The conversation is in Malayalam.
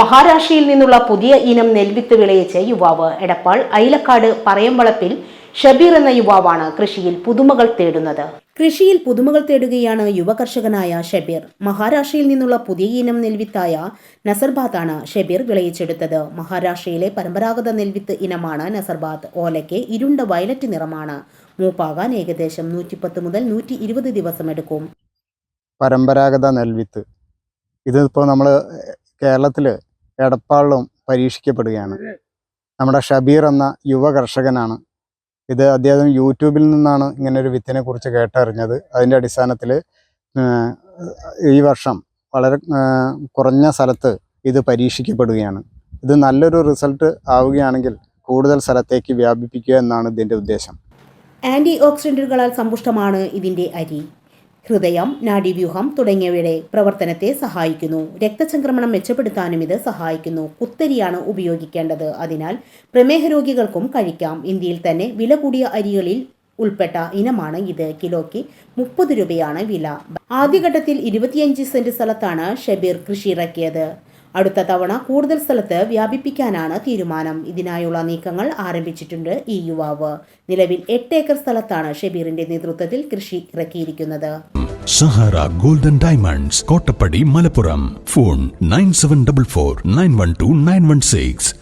മഹാരാഷ്ട്രയിൽ നിന്നുള്ള പുതിയ ഇനം നെൽവിത്ത് വിളയിച്ച യുവാവ് എടപ്പാൾ ഐലക്കാട് പറയമ്പളപ്പിൽ ഷബീർ എന്ന യുവാവാണ് കൃഷിയിൽ പുതുമകൾ തേടുന്നത്. കൃഷിയിൽ പുതുമകൾ തേടുകയാണ് യുവ കർഷകനായ ഷബീർ. മഹാരാഷ്ട്രയിൽ നിന്നുള്ള പുതിയ ഇനം നെൽവിത്തായ നസർബാത്താണ് ഷബീർ വിളയിച്ചെടുത്തത്. മഹാരാഷ്ട്രയിലെ പരമ്പരാഗത നെൽവിത്ത് ഇനമാണ് നസർബാത്ത് ഓലയ്ക്ക് ഇരുണ്ട വയലറ്റ് നിറമാണ്. മൂപ്പാകാൻ ഏകദേശം നൂറ്റിപ്പത്ത് മുതൽ നൂറ്റി ഇരുപത് ദിവസം എടുക്കും. പരമ്പരാഗത നെൽവിത്ത്. ഇതിപ്പോൾ നമ്മൾ കേരളത്തിൽ എടപ്പാളിലും പരീക്ഷിക്കപ്പെടുകയാണ്. നമ്മുടെ ഷബീർ എന്ന യുവ കർഷകനാണ് ഇത് അദ്ദേഹം യൂട്യൂബിൽ നിന്നാണ് ഇങ്ങനെ ഒരു വിത്തിനെ കുറിച്ച് കേട്ടറിഞ്ഞത്. അതിന്റെ അടിസ്ഥാനത്തിൽ ഈ വർഷം വളരെ കുറഞ്ഞ സ്ഥലത്ത് ഇത് പരീക്ഷിക്കപ്പെടുകയാണ്. ഇത് നല്ലൊരു റിസൾട്ട് ആവുകയാണെങ്കിൽ കൂടുതൽ സ്ഥലത്തേക്ക് വ്യാപിപ്പിക്കുക എന്നാണ് ഇതിന്റെ ഉദ്ദേശം. ആന്റി ഓക്സിഡന്റുകളാൽ സമ്പുഷ്ടമാണ് ഇതിന്റെ അരി. ഹൃദയം നാഡീവ്യൂഹം തുടങ്ങിയവയുടെ പ്രവർത്തനത്തെ സഹായിക്കുന്നു. രക്തചംക്രമണം മെച്ചപ്പെടുത്താനും ഇത് സഹായിക്കുന്നു. കുത്തരിയാണ് ഉപയോഗിക്കേണ്ടത്. അതിനാൽ പ്രമേഹ രോഗികൾക്കും കഴിക്കാം. ഇന്ത്യയിൽ തന്നെ വില കൂടിയ അരികളിൽ ഉൾപ്പെട്ട ഇനമാണ് ഇത്. കിലോയ്ക്ക് മുപ്പത് രൂപയാണ് വില. ആദ്യഘട്ടത്തിൽ ഇരുപത്തിയഞ്ച് സെന്റ് സ്ഥലത്താണ് ഷബീർ കൃഷി ഇറക്കിയത് അടുത്ത തവണ കൂടുതൽ സ്ഥലത്ത് വ്യാപിപ്പിക്കാനാണ് തീരുമാനം. ഇതിനായുള്ള നീക്കങ്ങൾ ആരംഭിച്ചിട്ടുണ്ട് ഈ യുവാവ്. നിലവിൽ എട്ട് ഏക്കർ സ്ഥലത്താണ് ഷെബീറിന്റെ നേതൃത്വത്തിൽ കൃഷി ഇറക്കിയിരിക്കുന്നത്. Sahara golden diamonds Kottappadi Malappuram. Phone nine seven double four nine one two nine one six.